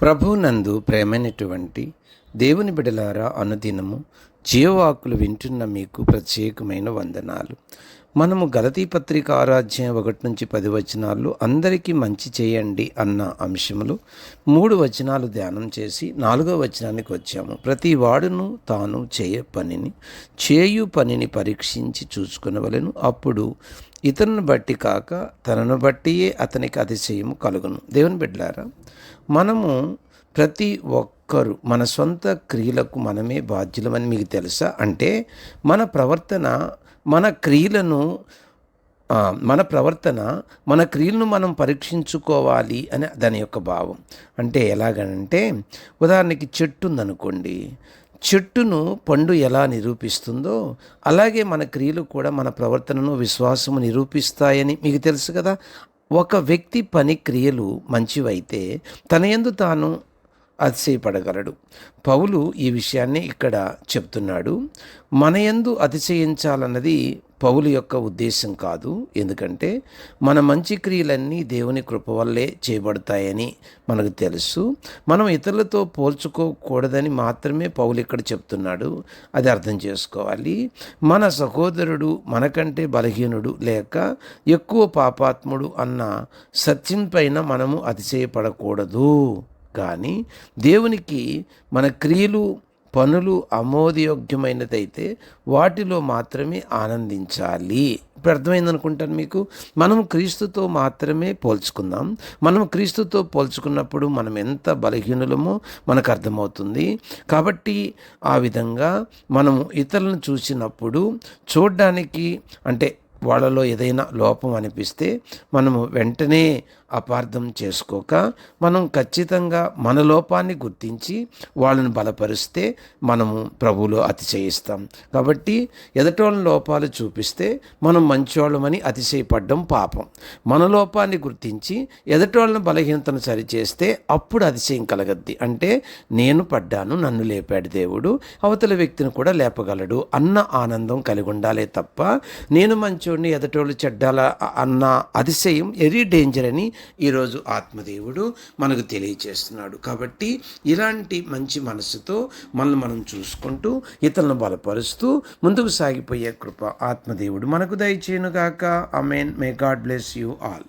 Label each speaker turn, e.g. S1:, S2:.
S1: ప్రభునందు ప్రేమైనటువంటి దేవుని బిడలారా అనుదినము జీవవాకులు వింటున్న మీకు ప్రత్యేకమైన వందనాలు. మనము గలతీ పత్రిక ఆరాధ్యం ఒకటి నుంచి పది వచనాలు అందరికీ మంచి చేయండి అన్న అంశములు మూడు వచనాలు ధ్యానం చేసి నాలుగో వచనానికి వచ్చాము. ప్రతి వాడును తాను చేయ పనిని చేయు పనిని పరీక్షించి చూసుకునవలెను. అప్పుడు ఇతరుని బట్టి కాక తనను బట్టియే అతనికి అతిశయము కలుగును. దేవుని బిడ్డారా మనము ప్రతి ఒక్కరు మన సొంత క్రియలకు మనమే బాధ్యులమని మీకు తెలుసా? అంటే మన ప్రవర్తన మన క్రియలను మన ప్రవర్తన మన క్రియలను మనం పరీక్షించుకోవాలి అని దాని యొక్క భావం. అంటే ఎలాగనంటే ఉదాహరణకి చెట్టు ఉందనుకోండి. చెట్టును పండు ఎలా నిరూపిస్తుందో అలాగే మన క్రియలు కూడా మన ప్రవర్తనను విశ్వాసము నిరూపిస్తాయని మీకు తెలుసు కదా? ఒక వ్యక్తి పని క్రియలు మంచివైతే తన ఎందు తాను అతిశయపడగలడు. పౌలు ఈ విషయాన్ని ఇక్కడ చెప్తున్నాడు. మన యందు అతిశయించాలన్నది పౌలు యొక్క ఉద్దేశం కాదు. ఎందుకంటే మన మంచి క్రియలన్నీ దేవుని కృప వల్లే చేయబడతాయని మనకు తెలుసు. మనం ఇతరులతో పోల్చుకోకూడదని మాత్రమే పౌలు ఇక్కడ చెప్తున్నాడు. అది అర్థం చేసుకోవాలి. మన సహోదరుడు మనకంటే బలహీనుడు లేక ఎక్కువ పాపాత్ముడు అన్న సత్యం పైన మనము అతిశయపడకూడదు. కానీ దేవునికి మన క్రియలు పనులు ఆమోదయోగ్యమైనదైతే వాటిలో మాత్రమే ఆనందించాలి. ఇప్పుడు అర్థమైంది అనుకుంటాను మీకు? మనం క్రీస్తుతో మాత్రమే పోల్చుకుందాం. మనం క్రీస్తుతో పోల్చుకున్నప్పుడు మనం ఎంత బలహీనులమో మనకు అర్థమవుతుంది. కాబట్టి ఆ విధంగా మనము ఇతరులను చూసినప్పుడు చూడడానికి అంటే వాళ్ళలో ఏదైనా లోపం అనిపిస్తే మనము వెంటనే అపార్థం చేసుకోక మనం ఖచ్చితంగా మన లోపాన్ని గుర్తించి వాళ్ళని బలపరిస్తే మనము ప్రభువులో అతిశయిస్తాం. కాబట్టి ఎదటోళ్ళ లోపాలు చూపిస్తే మనం మంచోళ్ళమని అతిశయపడ్డం పాపం. మన లోపాన్ని గుర్తించి ఎదటోళ్ళని బలహీనతను సరిచేస్తే అప్పుడు అతిశయం కలగద్ది. అంటే నేను పడ్డాను నన్ను లేపాడు దేవుడు అవతల వ్యక్తిని కూడా లేపగలడు అన్న ఆనందం కలిగి ఉండాలే తప్ప నేను మంచి మంచోడిని ఎదటోళ్ళు చెడ్డాల అన్న అతిశయం ఎరీ డేంజర్ అని ఈరోజు ఆత్మదేవుడు మనకు తెలియచేస్తున్నాడు. కాబట్టి ఇలాంటి మంచి మనసుతో మనల్ని మనం చూసుకుంటూ ఇతరులను బలపరుస్తూ ముందుకు సాగిపోయే కృప ఆత్మదేవుడు మనకు దయచేయనుగాక. I mean may God bless you all